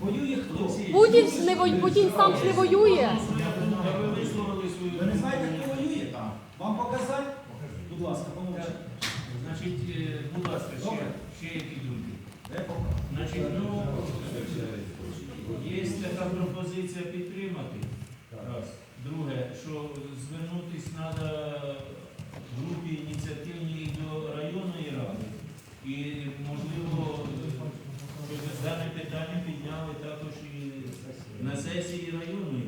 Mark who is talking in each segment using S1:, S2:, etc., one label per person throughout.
S1: Воює хто?
S2: Путін ж не воює, Путін сам ж не воює.
S1: Ви
S3: не знаєте, хто воює там? Вам показати? Будь ласка, помовчіть.
S1: Значить, е, будь ласка, ще,
S3: Добре.
S1: ще які думки?
S3: Де?
S1: Значить, ну, є така пропозиція підтримати. Раз. Друге, що звернутися треба на сесії районної.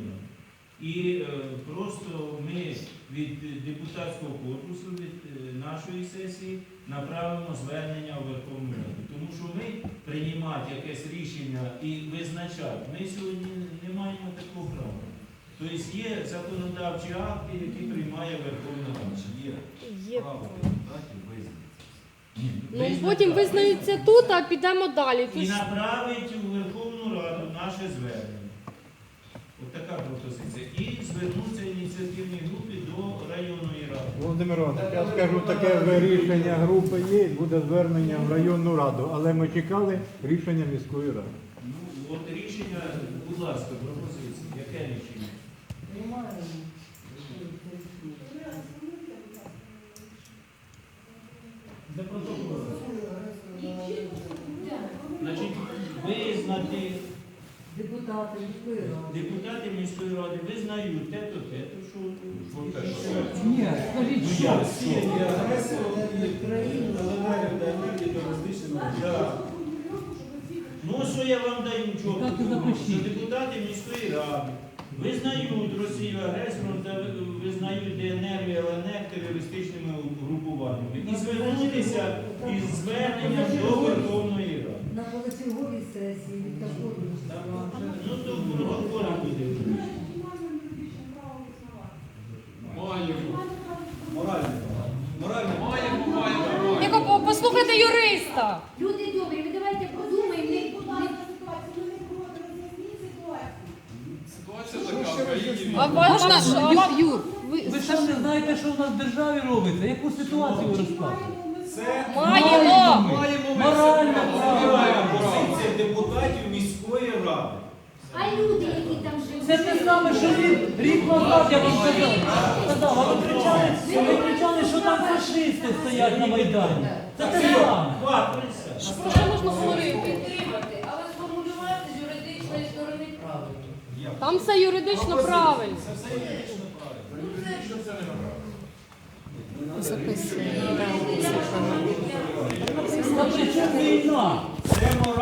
S1: І е, просто ми від депутатського корпусу, від е, нашої сесії направимо звернення у Верховну Раду. Тому що ми приймати якесь рішення і визначати, ми сьогодні не маємо такого права. Тобто є законодавчі акти, які приймає Верховна Рада.
S3: Є
S2: Є.
S3: право депутатів визнати.
S2: Ну потім визнаються тут, а підемо далі.
S1: І направить у Верховну Раду наше звернення. Така пропозиція. І звернуться ініціативні групи до районної ради.
S4: Володимир Іванович, я скажу, таке рішення групи є, буде звернення в районну раду, але ми чекали рішення міської ради.
S1: Ну, от рішення, будь ласка, пропозиція. Яке рішення? Немає. Значить, визнати
S5: Депутати міської ради.
S1: депутати міської ради визнають те-то, те-то, що
S5: Ні, скажіть, що?
S1: Да. Ну, що я вам даю чого?
S5: Так запишіть.
S1: Що депутати міської ради визнають Росію агресором та визнають ДНР і ЛНР терористичними групуваннями. І звернутися із зверненням до Верховної Ради.
S5: На позачерговій сесії від такого
S1: Ну, то протоколи буде.
S3: Моральне право. Моральне
S2: Яко, по- послухайте юриста.
S6: Люди добрі, ви давайте подумаємо, не
S2: А можна вам-
S7: Юр, ви ж не знаєте, що в нас в державі робиться, яку ситуацію ви розказуєте?
S3: Це
S2: маємо.
S7: Морально
S3: Збираємо позиція депутатів міської ради.
S6: А люди, які там живуть.
S7: Це те саме, що рік, рік назад я вам сказав. Сказав, а ви кричали, ви кричали, що там фашисти стоять на Майдані. Це те саме.
S1: Хватиться.
S2: Що можна говорити?
S6: підтримати, але сформулювати з юридичної сторони правильно.
S2: Там все юридично правильно.
S3: Це все юридично правильно.
S7: Та при чому війна?